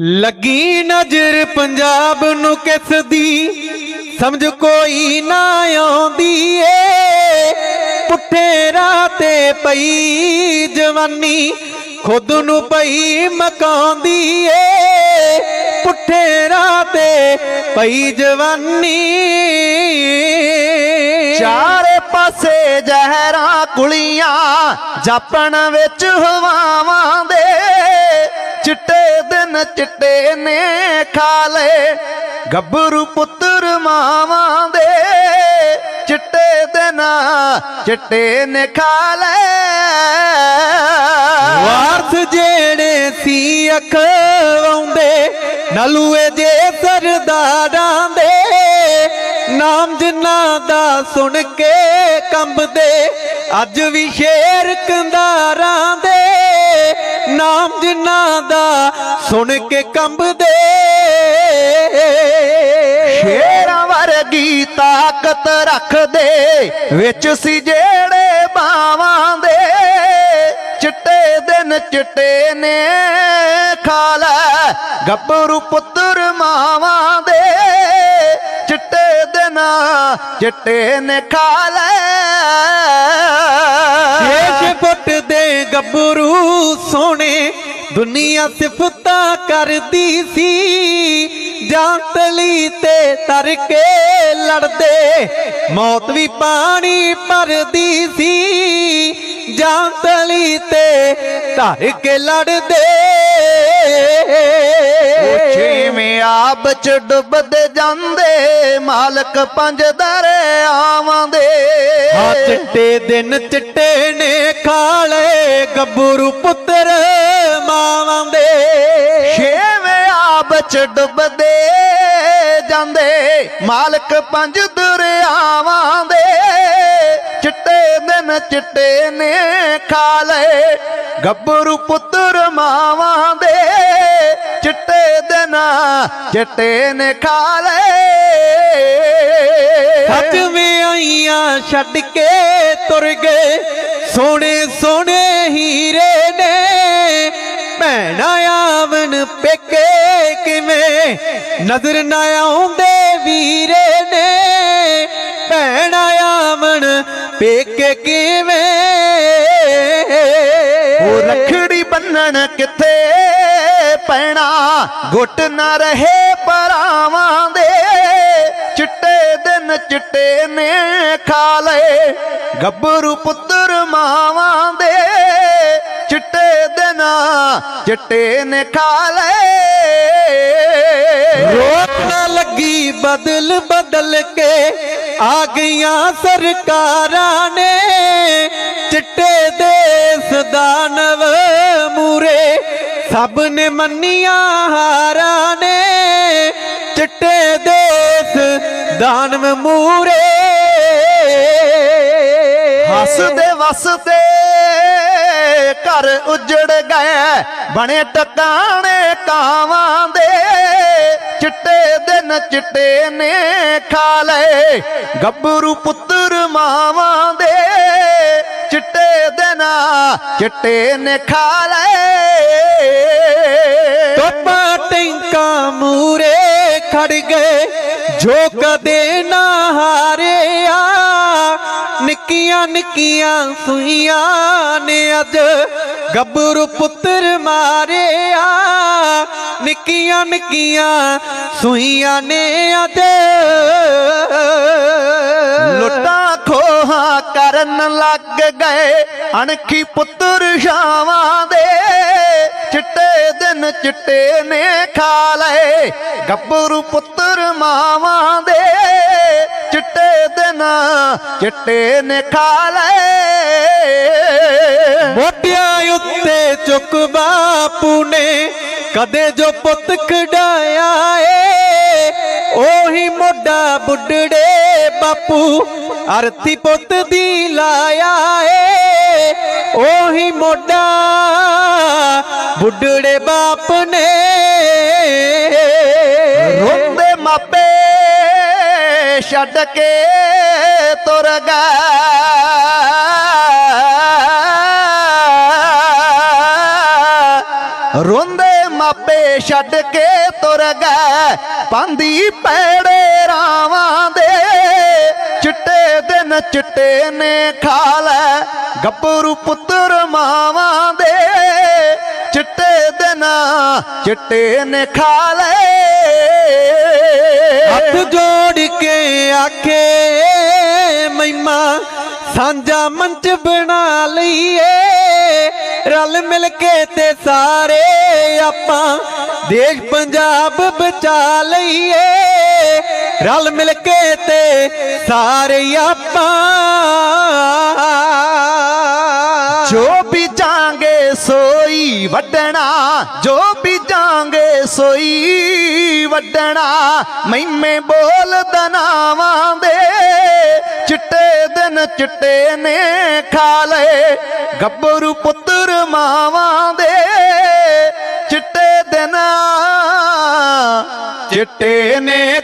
ਲੱਗੀ ਨਜ਼ਰ ਪੰਜਾਬ ਨੂੰ ਕਿਸ ਦੀ? ਸਮਝ ਕੋਈ ਨਾ ਆਉਂਦੀ ਏ। ਪੁੱਠੇ ਰਾਹ ਤੇ ਪਈ ਜਵਾਨੀ, ਖੁਦ ਨੂੰ ਪਈ ਮਕਾਉਂਦੀ ਏ। ਪੁੱਠੇ ਰਾਹ ਤੇ ਪਈ ਜਵਾਨੀ। ਚਾਰੇ ਪਾਸੇ ਜ਼ਹਿਰਾਂ, ਕੁਲੀਆਂ ਜਾਪਣ ਵਿੱਚ ਹਵਾਵਾਂ ਦੇ। ਚਿੱਟੇ ਦਿਨ ਚਿੱਟੇ ਨੇ ਖਾ ਲਏ। ਗੱਭਰੂ ਪੁੱਤਰ ਮਾਵਾਂ ਦੇ ਚਿੱਟੇ ਦਿਨ ਚਿੱਟੇ ਨੇ ਖਾ ਲਏ। ਵਾਰਸ ਜਿਹੜੇ ਸੀ ਅਖਵਾਉਂਦੇ, ਨਲੂਏ ਜੇ ਸਰਦਾਰਾਂ ਦੇ। ਨਾਮ ਜਿਨ੍ਹਾਂ ਦਾ ਸੁਣ ਕੇ ਕੰਬਦੇ, ਅੱਜ ਵੀ ਸ਼ੇਰ ਕੰਦਾਰਾਂ ਦੇ। ਜਿਨ੍ਹਾਂ ਦਾ ਸੁਣ ਕੇ ਕੰਬਦੇ। ਸ਼ੇਰਾਂ ਵਰਗੀ ਤਾਕਤ ਰੱਖਦੇ ਵਿੱਚ ਸੀ ਜਿਹੜੇ ਬਾਵਾਂ ਦੇ। ਚਿੱਟੇ ਦਿਨ ਚਿੱਟੇ ਨੇ ਖਾ ਲੈ ਗੱਭਰੂ ਪੁੱਤਰ ਮਾਵਾਂ ਦੇ। ਚਿੱਟੇ ਦਿਨ ਚਿੱਟੇ ਨੇ ਖਾ ਲੈ। ਛੇ ਫੁੱਟ ਦੇ ਗੱਭਰੂ ਸੋਹਣੇ ਦੁਨੀਆ ਸਿਫਤਾਂ ਕਰਦੀ ਸੀ ਜਾਂ ਤਲੀ ਤੇ ਤਰ ਕੇ ਲੜਦੇ। ਮੌਤ ਵੀ ਪਾਣੀ ਭਰਦੀ ਸੀ ਜਾਂ ਤਲੀ ਤੇ ਧਰ ਕੇ ਲੜਦੇ। ਉਹ ਛੇਵੇਂ ਆਬ ਚ ਡੁੱਬਦੇ ਜਾਂਦੇ ਮਾਲਕ ਪੰਜ ਦਰਿਆਵਾਂ ਦੇ ਆ ਚਿੱਟੇ ਦਿਨ ਚਿੱਟੇ ਨੇ ਖਾਲੇ ਗੱਭਰੂ ਪੁੱਤਰ ਚ ਡੁੱਬਦੇ ਜਾਂਦੇ, ਮਾਲਕ ਪੰਜ ਦਰਿਆਵਾਂ ਦੇ ਚਿੱਟੇ ਦਿਨ ਚਿੱਟੇ ਨੇ ਖਾ ਲਏ। ਗੱਭਰੂ ਪੁੱਤਰ ਮਾਵਾਂ ਦੇ ਚਿੱਟੇ ਦਿਨ ਚਿੱਟੇ ਨੇ ਖਾ ਲਏ। ਸੱਜਵੇਂ ਆਈਆਂ ਛੱਡ ਕੇ ਤੁਰ ਗਏ, ਸੋਹਣੇ ਸੋਹਣੇ ਹੀਰੇ ਨੇ, ਭੈਣਾ ਆਵਣ ਪੇਕੇ ਨਜ਼ਰ ਨਾ ਆਉਂਦੇ ਵੀਰੇ ਨੇ। ਭੈਣਾ ਆਵਣ ਪੇਕੇ ਕਿਵੇਂ? ਉਹ ਰਖੜੀ ਬੰਨਣ ਕਿੱਥੇ? ਪੈਣਾ ਗੁੱਟ ਨਾ ਰਹੇ ਪਰਾਵਾਂ ਦੇ। ਚਿੱਟੇ ਦਿਨ ਚਿੱਟੇ ਨੇ ਖਾ ਲਏ ਗੱਭਰੂ ਪੁੱਤਰ ਮਾਵਾਂ ਦੇ। ਚਿੱਟੇ ਦਿਨ ਚਿੱਟੇ ਨੇ ਖਾ ਲਏ। ਰੋਕ ਨਾ ਲੱਗੀ ਬਦਲ ਬਦਲ ਕੇ ਆ ਗਈਆਂ ਸਰਕਾਰਾਂ ਨੇ। ਚਿੱਟੇ ਦੇਸ ਦਾਨਵ ਮੂਰੇ ਸਭ ਨੇ ਮੰਨੀਆਂ ਹਾਰਾਂ ਨੇ। ਚਿੱਟੇ ਦੇਸ ਦਾਨਵ ਮੂਰੇ। ਹੱਸਦੇ ਵਸਦੇ ਘਰ ਉਜੜ ਗਏ। ਬਣੇ ਟਕਾਣੇ ਕਾਵਾਂ ਦੇ। ਚਿੱਟੇ ਦਿਨ ਚਿੱਟੇ ਨੇ ਖਾ ਲਏ। ਗੱਭਰੂ ਪੁੱਤਰ ਮਾਵਾਂ ਦੇ। ਚਿੱਟੇ ਦਿਨ ਚਿੱਟੇ ਨੇ ਖਾ ਲਏ। ਤੋਪਾ ਟੈਂਕਾਂ ਮੂਰੇ ਖੜ ਗਏ। ਜੋ ਕਦੇ ਨਾ ਨਿੱਕੀਆਂ ਨਿੱਕੀਆਂ ਸੁਈਆਂ ਨੇ ਅੱਜ ਗੱਭਰੂ ਪੁੱਤਰ ਮਾਰਿਆ। ਨਿੱਕੀਆਂ ਨਿੱਕੀਆਂ ਸੁਈਆਂ ਨੇ ਅੱਜ ਲੁੱਟਾਂ ਖੋਹਾਂ ਕਰਨ ਲੱਗ ਗਏ ਅਣਖੀ ਪੁੱਤਰ ਸ਼ਾਵਾਂ ਦੇ। ਚਿੱਟੇ ਦਿਨ ਚਿੱਟੇ ਨੇ ਖਾ ਲਏ ਗੱਭਰੂ ਪੁੱਤਰ ਮਾਵਾਂ ਦੇ। ਚਿੱਟੇ ਦਿਨ ਚਿੱਟੇ ਨੇ ਖਾ ਲਏ। ਮੋਢਿਆਂ ਉੱਤੇ ਚੁੱਕ ਬਾਪੂ ਨੇ ਕਦੇ ਜੋ ਪੁੱਤ ਖਡਾਇਆ ਏ ਉਹੀ ਮੋਢਾ ਬੁੱਢੜੇ ਬਾਪੂ ਅਰਥੀ ਪੁੱਤ ਦੀ ਲਾਇਆ ਏ। ਉਹੀ ਮੋਢਾ ਬੁੱਢੜੇ ਬਾਪ ਨੇ। ਰੋਂਦੇ ਮਾਪੇ ਛੱਡ ਕੇ ਤੁਰ ਗਏ। ਰੋਂਦੇ ਮਾਪੇ ਛੱਡ ਕੇ ਤੁਰ ਗਏ। ਪਾਂਦੀ ਪੈੜੇ ਰਾਵਾਂ ਦੇ। ਚਿੱਟੇ ਦਿਨ ਚਿੱਟੇ ਨੇ ਖਾ ਲੈ। ਗੱਭਰੂ ਪੁੱਤਰ ਮਾਵਾਂ ਦੇ। ਚਿੱਟੇ ਦਿਨ ਚਿੱਟੇ ਨੇ ਖਾ ਲੈ। ਹੱਥ ਜੋੜ ਕੇ ਆਖੇ, ਮਹਿਮਾ ਸਾਂਝਾ ਮੰਚ ਬਣਾ ਲਈਏ। ਰਲ ਮਿਲ ਕੇ ਤੇ ਸਾਰੇ ਆਪਾਂ ਦੇਸ਼ ਪੰਜਾਬ ਬਚਾ ਲਈਏ। ਰਲ ਮਿਲ ਕੇ ਤੇ ਸਾਰੇ ਆਪਾਂ ਜੋ ਬੀਜਾਂਗੇ ਸੋਈ ਵੱਢਣਾ, ਜੋ ਰਸੋਈ ਸੋਈ ਵੱਢਣਾ ਮੈਵੇਂ ਬੋਲ ਦੇ। ਚਿੱਟੇ ਦਿਨ ਚਿੱਟੇ ਨੇ ਖਾ ਲਏ, ਗੱਭਰੂ ਪੁੱਤਰ ਮਾਵਾਂ ਦੇ। ਚਿੱਟੇ ਦਿਨ ਚਿੱਟੇ ਨੇ